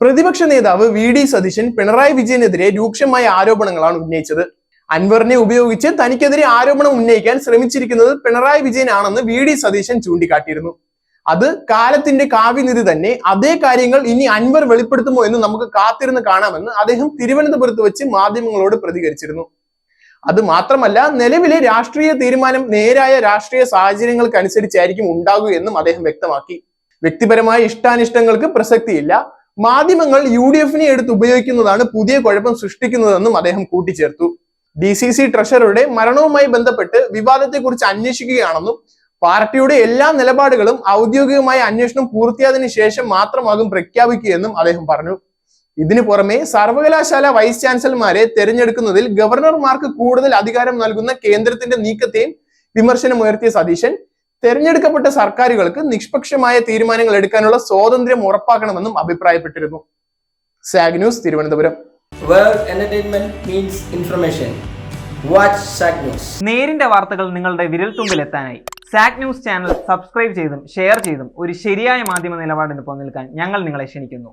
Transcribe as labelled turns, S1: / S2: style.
S1: പ്രതിപക്ഷ നേതാവ് V D Satheesan Pinarayi വിജയനെതിരെ രൂക്ഷമായ ആരോപണങ്ങളാണ് ഉന്നയിച്ചത്. അൻവറിനെ ഉപയോഗിച്ച് തനിക്കെതിരെ ആരോപണം ഉന്നയിക്കാൻ ശ്രമിച്ചിരിക്കുന്നത് പിണറായി വിജയനാണെന്ന് വി ഡി സതീശൻ ചൂണ്ടിക്കാട്ടിയിരുന്നു. അത് കാലത്തിന്റെ കാവ്യനിധി തന്നെ അതേ കാര്യങ്ങൾ ഇനി അൻവർ വെളിപ്പെടുത്തുമോ എന്ന് നമുക്ക് കാത്തിരുന്ന് കാണാമെന്ന് അദ്ദേഹം തിരുവനന്തപുരത്ത് വെച്ച് മാധ്യമങ്ങളോട് പ്രതികരിച്ചിരുന്നു. അത് മാത്രമല്ല നിലവിലെ രാഷ്ട്രീയ തീരുമാനം നേരായ രാഷ്ട്രീയ സാഹചര്യങ്ങൾക്കനുസരിച്ചായിരിക്കും ഉണ്ടാകൂ എന്നും അദ്ദേഹം വ്യക്തമാക്കി. വ്യക്തിപരമായ ഇഷ്ടാനിഷ്ടങ്ങൾക്ക് പ്രസക്തിയില്ല. മാധ്യമങ്ങൾ യു ഡി എഫിനെ എടുത്ത് ഉപയോഗിക്കുന്നതാണ് പുതിയ കുഴപ്പം സൃഷ്ടിക്കുന്നതെന്നും അദ്ദേഹം കൂട്ടിച്ചേർത്തു. ഡി സി സി ട്രഷററുടെ മരണവുമായി ബന്ധപ്പെട്ട് വിവാദത്തെക്കുറിച്ച് അന്വേഷിക്കുകയാണെന്നും പാർട്ടിയുടെ എല്ലാ നിലപാടുകളും ഔദ്യോഗികമായ അന്വേഷണം പൂർത്തിയായതിനു ശേഷം മാത്രമാകും പ്രഖ്യാപിക്കുകയെന്നും അദ്ദേഹം പറഞ്ഞു. ഇതിനു പുറമെ സർവകലാശാല വൈസ് ചാൻസലർമാരെ തെരഞ്ഞെടുക്കുന്നതിൽ ഗവർണർമാർക്ക് കൂടുതൽ അധികാരം നൽകുന്ന കേന്ദ്രത്തിന്റെ നീക്കത്തെയും വിമർശനമുയർത്തിയ സതീശൻ തെരഞ്ഞെടുക്കപ്പെട്ട സർക്കാരുകൾക്ക് നിഷ്പക്ഷമായ തീരുമാനങ്ങൾ എടുക്കാനുള്ള സ്വാതന്ത്ര്യം ഉറപ്പാക്കണമെന്നും അഭിപ്രായപ്പെട്ടിരുന്നു. Zag news Thiruvananthapuram.
S2: World entertainment means information watch Zag news
S3: നേരിന്റെ വാർത്തകൾ നിങ്ങളുടെ വിരൽത്തുമ്പിൽ എത്താനായി സാക് ന്യൂസ് ചാനൽ സബ്സ്ക്രൈബ് ചെയ്തും ഷെയർ ചെയ്തും ഒരു ശരിയായ മാധ്യമ നിലപാടിന് നിൽക്കാൻ ഞങ്ങൾ നിങ്ങളെ ക്ഷണിക്കുന്നു.